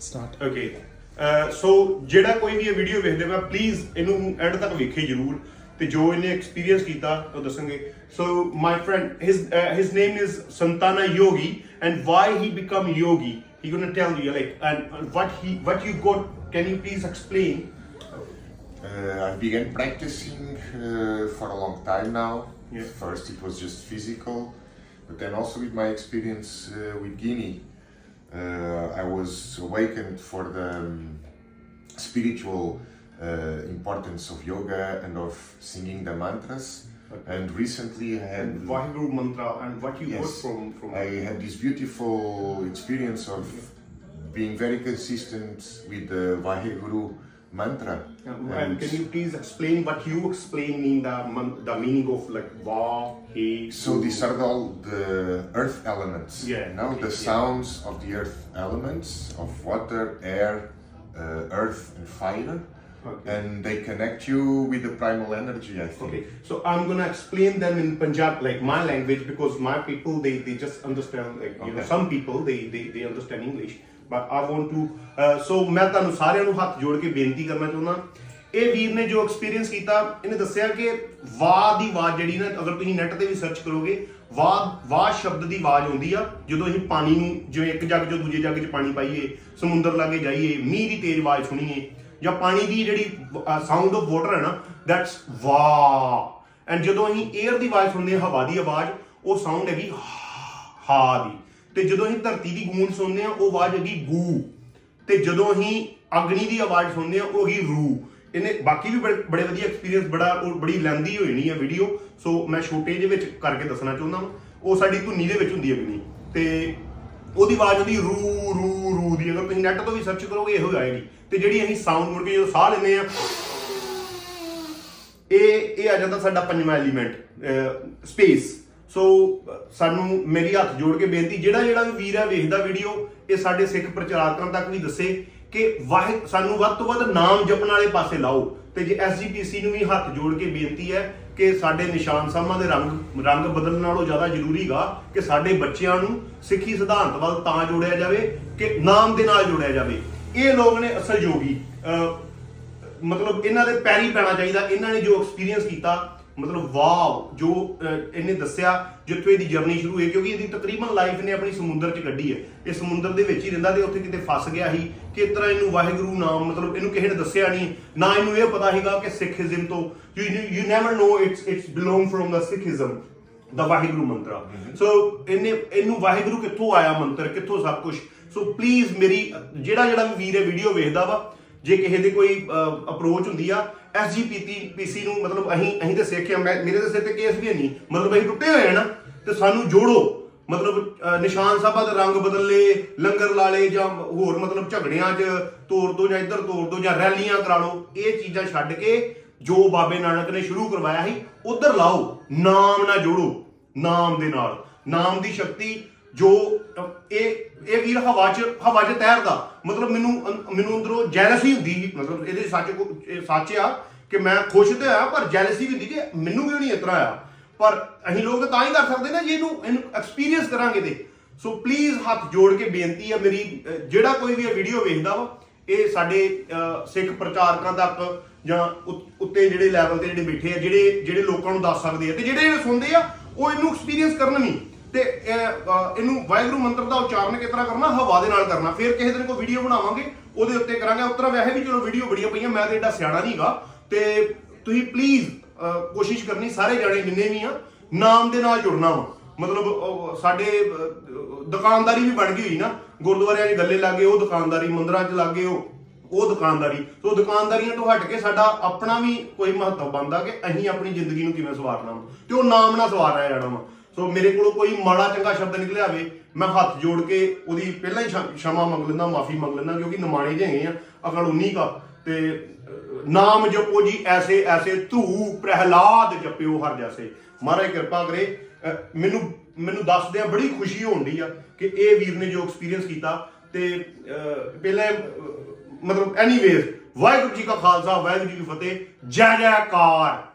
Start okay so ਜਿਹੜਾ ਕੋਈ ਵੀ ਇਹ ਵੀਡੀਓ ਵੇਖਦੇ ਮੈਂ ਪਲੀਜ਼ ਇਹਨੂੰ ਐਂਡ ਤੱਕ ਵੇਖੇ ਜਰੂਰ ਤੇ ਜੋ ਇਹਨੇ ਐਕਸਪੀਰੀਅੰਸ ਕੀਤਾ ਉਹ ਦੱਸਾਂਗੇ so my friend his his name is Santana Yogi and why he become yogi he gonna tell you like and what he what you got can you please explain Uh, I began practicing uh, for a long time now. Yeah. First, it was just physical, but then also with my experience uh, with Guinea, uh, I was awakened for the um, spiritual uh, importance of yoga and of singing the mantras. Okay. And recently, I had and Vaheguru mantra and what you got Yes. from from I had this beautiful experience of being very consistent with the Vaheguru mantra. and, and can you please explain what you explain in the the meaning of like va he So these are all the earth elements. Yeah, You know, okay, the yeah. sounds of the earth elements of water, air, uh, earth, and fire, Okay. and they connect you with the primal energy. I think. Okay, so I'm gonna explain them in Punjab, like my language, because my people they, they just understand like you know some people they, they they understand English, but I want to uh, ਮੈਂ ਤੁਹਾਨੂੰ ਸਾਰਿਆਂ ਨੂੰ ਹੱਥ ਜੋੜ ਕੇ ਬੇਨਤੀ ਕਰਨਾ ਚਾਹੁੰਦਾ। ਇਹ ਵੀਰ ਨੇ ਜੋ ਐਕਸਪੀਰੀਅੰਸ ਕੀਤਾ ਇਹਨੇ ਦੱਸਿਆ ਕਿ ਵਾਹ ਦੀ ਆਵਾਜ਼ ਜਿਹੜੀ ਨਾ ਅਗਰ ਤੁਸੀਂ ਨੈਟ ਤੇ ਵੀ ਸਰਚ ਕਰੋਗੇ ਵਾਹ ਵਾਹ ਸ਼ਬਦ ਦੀ ਆਵਾਜ਼ ਆਉਂਦੀ ਆ ਜਦੋਂ ਅਸੀਂ ਪਾਣੀ ਨੂੰ ਜਿਵੇਂ ਇੱਕ ਜੱਗ ਚੋਂ ਦੂਜੇ ਜੱਗ 'ਚ ਪਾਣੀ ਪਾਈਏ ਸਮੁੰਦਰ ਲਾਗੇ ਜਾਈਏ ਮੀਂਹ ਦੀ ਤੇਜ਼ ਆਵਾਜ਼ ਸੁਣੀਏ ਜਾਂ ਪਾਣੀ ਦੀ ਜਿਹੜੀ ਸਾਊਂਡ ਆਫ ਵਾਟਰ ਹੈ ਨਾ ਦੈਟਸ ਵਾਹ। ਐਂਡ ਜਦੋਂ ਅਸੀਂ 에ਅਰ ਦੀ ਆਵਾਜ਼ ਸੁਣਦੇ ਹਾਂ ਹਵਾ ਦੀ ਆਵਾਜ਼ ਉਹ ਸਾਊਂਡ ਹੈਗੀ ਹਾ ਦੀ। ਤੇ ਜਦੋਂ ਅਸੀਂ ਧਰਤੀ ਦੀ ਗੂੰਜ ਸੁਣਦੇ ਹਾਂ, ਉਹ ਆਵਾਜ਼ ਹੈਗੀ ਗੂ। ਤੇ ਜਦੋਂ ਅਸੀਂ ਅਗਨੀ ਦੀ ਆਵਾਜ਼ ਸੁਣਦੇ ਹਾਂ, ਉਹ ਹੈਗੀ ਰੂ। ਇਹਨੇ ਬਾਕੀ ਵੀ ਬੜੇ ਬੜੇ ਵਧੀਆ ਐਕਸਪੀਰੀਅੰਸ ਬੜਾ ਉਹ ਬੜੀ ਲੈਂਦੀ ਹੋਈ ਨਹੀਂ ਹੈ ਵੀਡੀਓ ਸੋ ਮੈਂ ਛੋਟੇ ਜਿਹੇ ਵਿੱਚ ਕਰਕੇ ਦੱਸਣਾ ਚਾਹੁੰਦਾ ਹਾਂ ਉਹ ਸਾਡੀ ਧੁਨੀ ਦੇ ਵਿੱਚ ਹੁੰਦੀ ਹੈ ਅਗਨੀ ਤੇ ਉਹਦੀ ਆਵਾਜ਼ ਹੁੰਦੀ ਰੂ ਰੂ ਰੂ ਦੀ। ਅਗਰ ਤੁਸੀਂ ਨੈਟ ਤੋਂ ਵੀ ਸਰਚ ਕਰੋਗੇ, ਇਹੋ ਆਏਗੀ। ਤੇ ਜਿਹੜੀ ਅਸੀਂ ਸਾਊਂਡ ਮੁੜ ਕੇ ਜਦੋਂ ਸਾਹ ਲੈਂਦੇ ਆ ਇਹ ਇਹ ਆ ਜਾਂਦਾ ਸਾਡਾ ਪੰਜਵਾਂ ਐਲੀਮੈਂਟ ਸਪੇਸ ਸੋ ਸਾਨੂੰ ਮੇਰੀ ਹੱਥ ਜੋੜ ਕੇ ਬੇਨਤੀ, ਜਿਹੜਾ ਜਿਹੜਾ ਵੀ ਵੀਰ ਹੈ ਵੇਖਦਾ ਵੀਡੀਓ, ਇਹ ਸਾਡੇ ਸਿੱਖ ਪ੍ਰਚਾਰਕਾਂ ਤੱਕ ਵੀ ਦੱਸੇ ਕਿ ਵਾਹਿ, ਸਾਨੂੰ ਵੱਧ ਤੋਂ ਵੱਧ ਨਾਮ ਜਪਣ ਵਾਲੇ ਪਾਸੇ ਲਾਓ। ਤੇ ਜੇ ਐਸਜੀਪੀਸੀ ਨੂੰ ਵੀ ਹੱਥ ਜੋੜ ਕੇ ਬੇਨਤੀ ਹੈ ਕਿ ਸਾਡੇ ਨਿਸ਼ਾਨ ਸਾਹਿਬਾਂ ਦੇ ਰੰਗ ਰੰਗ ਬਦਲਣ ਨਾਲੋਂ ਜ਼ਿਆਦਾ ਜ਼ਰੂਰੀਗਾ ਕਿ ਸਾਡੇ ਬੱਚਿਆਂ ਨੂੰ ਸਿੱਖੀ ਸਿਧਾਂਤ ਵੱਲ ਤਾਂ ਜੋੜਿਆ ਜਾਵੇ, ਕਿ ਨਾਮ ਦੇ ਨਾਲ ਜੋੜਿਆ ਜਾਵੇ। ਇਹ ਲੋਕ ਨੇ ਅਸਲ ਯੋਗੀ ਮਤਲਬ ਇਹਨਾਂ ਦੇ ਪੈਰੀ ਪੈਣਾ ਚਾਹੀਦਾ, ਇਹਨਾਂ ਨੇ ਜੋ ਐਕਸਪੀਰੀਅੰਸ ਕੀਤਾ ਮਤਲਬ ਵਾਓ ਜੋ ਇਹਨੇ ਦੱਸਿਆ ਜਿੱਥੋਂ ਇਹਦੀ ਜਰਨੀ ਸ਼ੁਰੂ ਹੋਈ ਕਿਉਂਕਿ ਇਹਦੀ ਤਕਰੀਬਨ ਲਾਈਫ ਨੇ ਆਪਣੀ ਸਮੁੰਦਰ 'ਚ ਕੱਢੀ ਹੈ। ਇਹ ਸਮੁੰਦਰ ਦੇ ਵਿੱਚ ਹੀ ਰਹਿੰਦਾ ਤੇ ਉੱਥੇ ਕਿਤੇ ਫਸ ਗਿਆ ਸੀ ਕਿ ਇਸ ਤਰ੍ਹਾਂ ਇਹਨੂੰ ਵਾਹਿਗੁਰੂ ਨਾਮ ਮਤਲਬ ਇਹਨੂੰ ਕਿਸੇ ਨੇ ਦੱਸਿਆ ਨਹੀਂ ਨਾ ਇਹਨੂੰ ਇਹ ਪਤਾ ਸੀਗਾ ਕਿ ਸਿੱਖੀਜ਼ਮ ਤੋਂ you you never know it's it's belong from the Sikhism ਦਾ ਵਾਹਿਗੁਰੂ ਮੰਤਰਾ। ਸੋ ਇਹਨੇ ਇਹਨੂੰ ਵਾਹਿਗੁਰੂ ਕਿੱਥੋਂ ਆਇਆ ਮੰਤਰ ਕਿੱਥੋਂ ਸਭ ਕੁਝ ਸੋ ਪਲੀਜ਼ ਮੇਰੀ ਜਿਹੜਾ ਜਿਹੜਾ ਵੀ ਵੀਰ ਇਹ ਵੀਡੀਓ ਵੇਖਦਾ ਵਾ ਜੇ ਕਿਸੇ ਦੀ ਕੋਈ ਅਪਰੋਚ ਹੁੰਦੀ ਆ ਐਸਜੀਪੀਟੀ ਪੀਸੀ ਨੂੰ ਮਤਲਬ ਅਸੀਂ ਅਸੀਂ ਤੇ ਸਿੱਖ ਮੈਂ, ਮੇਰੇ ਦੇ ਸਿਰ ਤੇ ਕੇਸ ਵੀ ਹੈ ਨਹੀਂ। ਮਤਲਬ ਅਸੀਂ ਟੁੱਟੇ ਹੋਏ ਆ ਨਾ, ਤੇ ਸਾਨੂੰ ਜੋੜੋ। ਮਤਲਬ ਨਿਸ਼ਾਨ ਸਾਹਿਬਾਂ ਦੇ ਰੰਗ ਬਦਲੇ, ਲੰਗਰ ਲਾ ਲਏ ਜਾਂ ਹੋਰ ਮਤਲਬ ਝਗੜਿਆਂ 'ਚ ਤੋੜ ਦੋ ਜਾਂ ਇੱਧਰ ਤੋੜ ਦੋ ਜਾਂ ਰੈਲੀਆਂ ਕਰਾ ਲਓ, ਇਹ ਚੀਜ਼ਾਂ ਛੱਡ ਕੇ ਜੋ ਬਾਬੇ ਨਾਨਕ ਨੇ ਸ਼ੁਰੂ ਕਰਵਾਇਆ ਸੀ, ਉਧਰ ਲਾਓ, ਨਾਮ ਨਾਲ ਜੋੜੋ, ਨਾਮ ਦੇ ਨਾਲ। ਨਾਮ ਦੀ ਸ਼ਕਤੀ ਜੋ ਇਹ ਇਹ ਵੀਰ ਹਵਾ 'ਚ ਹਵਾ 'ਚ ਤੈਰਦਾ, ਮਤਲਬ ਮੈਨੂੰ ਅੰ- ਮੈਨੂੰ ਅੰਦਰੋਂ ਜੈਲਸੀ ਹੁੰਦੀ ਮਤਲਬ ਇਹਦੇ ਸੱਚ ਕੋ- ਇਹ ਸੱਚ ਆ ਕਿ ਮੈਂ ਖੁਸ਼ ਤੇ ਆ ਪਰ ਜੈਲਸੀ ਵੀ ਹੁੰਦੀ ਕਿ ਮੈਨੂੰ ਕਿਉਂ ਨਹੀਂ ਇਤਰਾ ਆ ਪਰ ਅਸੀਂ ਲੋਕ ਤਾਂ ਹੀ ਕਰ ਸਕਦੇ ਨਾ ਜੇ ਇਹਨੂੰ ਇਹਨੂੰ ਐਕਸਪੀਰੀਅੰਸ ਕਰਾਂਗੇ ਤੇ। ਸੋ ਪਲੀਜ਼ ਹੱਥ ਜੋੜ ਕੇ ਬੇਨਤੀ ਆ ਮੇਰੀ ਜਿਹੜਾ ਕੋਈ ਵੀ ਇਹ ਵੀਡੀਓ ਵੇਖਦਾ ਵਾ, ਇਹ ਸਾਡੇ ਸਿੱਖ ਪ੍ਰਚਾਰਕਾਂ ਤੱਕ ਜਾਂ ਉੱਤੇ ਜਿਹੜੇ ਲੈਵਲ ਤੇ ਜਿਹੜੇ ਬੈਠੇ ਆ, ਜਿਹੜੇ ਜਿਹੜੇ ਲੋਕਾਂ ਨੂੰ ਦੱਸ ਸਕਦੇ ਆ, ਤੇ ਜਿਹੜੇ ਜਿਹੜੇ ਸੁਣਦੇ ਆ, ਉਹ ਇਹਨੂੰ ਐਕਸਪੀਰੀਅੰਸ ਕਰਨ ਨਹੀਂ। ਤੇ ਇਹਨੂੰ ਵਾਹਿਗੁਰੂ ਮੰਤਰ ਦਾ ਉਚਾਰਨ ਕਿਸ ਤਰ੍ਹਾਂ ਕਰਨਾ, ਹਵਾ ਦੇ ਨਾਲ ਕਰਨਾ। ਫਿਰ ਕਿਸੇ ਦਿਨ ਕੋਈ ਵੀਡੀਓ ਬਣਾਵਾਂਗੇ, ਉਹਦੇ ਉੱਤੇ ਕਰਾਂਗੇ। ਉਤਰਾ ਵੈਸੇ ਵੀ ਚਲੋ ਵੀਡੀਓ ਬੜੀਆਂ ਪਈਆਂ, ਮੈਂ ਤੇ ਏਡਾ ਸਿਆਣਾ ਨਹੀਂਗਾ ਤੇ ਤੁਸੀਂ ਪਲੀਜ਼ ਕੋਸ਼ਿਸ਼ ਕਰਨੀ, ਸਾਰੇ ਜਾਣੇ ਜਿੰਨੇ ਵੀ ਆ, ਨਾਮ ਦੇ ਨਾਲ ਜੁੜਨਾ ਵਾ। ਮਤਲਬ ਸਾਡੇ ਦੁਕਾਨਦਾਰੀ ਵੀ ਬਣ ਗਈ ਹੋਈ ਨਾ। ਗੁਰਦੁਆਰਿਆਂ 'ਚ ਗੱਲੇ ਲੱਗੇ, ਉਹ ਦੁਕਾਨਦਾਰੀ, ਮੰਦਿਰਾਂ 'ਚ ਲੱਗੇ, ਉਹ ਉਹ ਦੁਕਾਨਦਾਰੀ। ਸੋ ਦੁਕਾਨਦਾਰੀਆਂ ਤੋਂ ਹਟ ਕੇ ਸਾਡਾ ਆਪਣਾ ਵੀ ਕੋਈ ਮਹੱਤਵ ਬਣਦਾ ਕਿ ਅਸੀਂ ਆਪਣੀ ਜ਼ਿੰਦਗੀ ਨੂੰ ਕਿਵੇਂ ਸਵਾਰਨਾ ਵਾ। ਤੇ ਉਹ ਨਾਮ ਨਾਲ ਸਵਾਰਿਆ ਜਾਣਾ ਵਾ। ਸੋ ਮੇਰੇ ਕੋਲੋਂ ਕੋਈ ਮਾੜਾ ਚੰਗਾ ਸ਼ਬਦ ਨਿਕਲਿਆ ਹੋਵੇ, ਮੈਂ ਹੱਥ ਜੋੜ ਕੇ ਉਹਦੀ ਪਹਿਲਾਂ ਹੀ ਸ਼ਮਾ ਮੰਗ ਲੈਂਦਾ, ਮਾਫੀ ਮੰਗ ਲੈਂਦਾ, ਕਿਉਂਕਿ ਨਮਾਣੇ ਜਿਹੇ ਹੈਗੇ ਆ, ਅਕਲ 19 ਕਾ ਤੇ ਨਾਮ ਜਪੋ ਜੀ, ਐਸੇ ਐਸੇ ਧੂ ਪ੍ਰਹਿਲਾਦ ਜਪਿਓ ਹਰ ਜੈਸੇ। ਮਹਾਰਾਜ ਕਿਰਪਾ ਕਰੇ ਮੈਨੂੰ ਮੈਨੂੰ ਦੱਸਦੇ ਆ ਬੜੀ ਖੁਸ਼ੀ ਹੋਣੀ ਆ ਕਿ ਇਹ ਵੀਰ ਨੇ ਜੋ ਐਕਸਪੀਰੀਅੰਸ ਕੀਤਾ, ਤੇ ਪਹਿਲੇ ਮਤਲਬ ਐਨੀਵੇਜ਼ ਵਾਹਿਗੁਰੂ ਜੀ ਕਾ ਖਾਲਸਾ, ਵਾਹਿਗੁਰੂ ਜੀ ਕੀ ਫਤਿਹ, ਜੈ ਜੈਕਾਰ।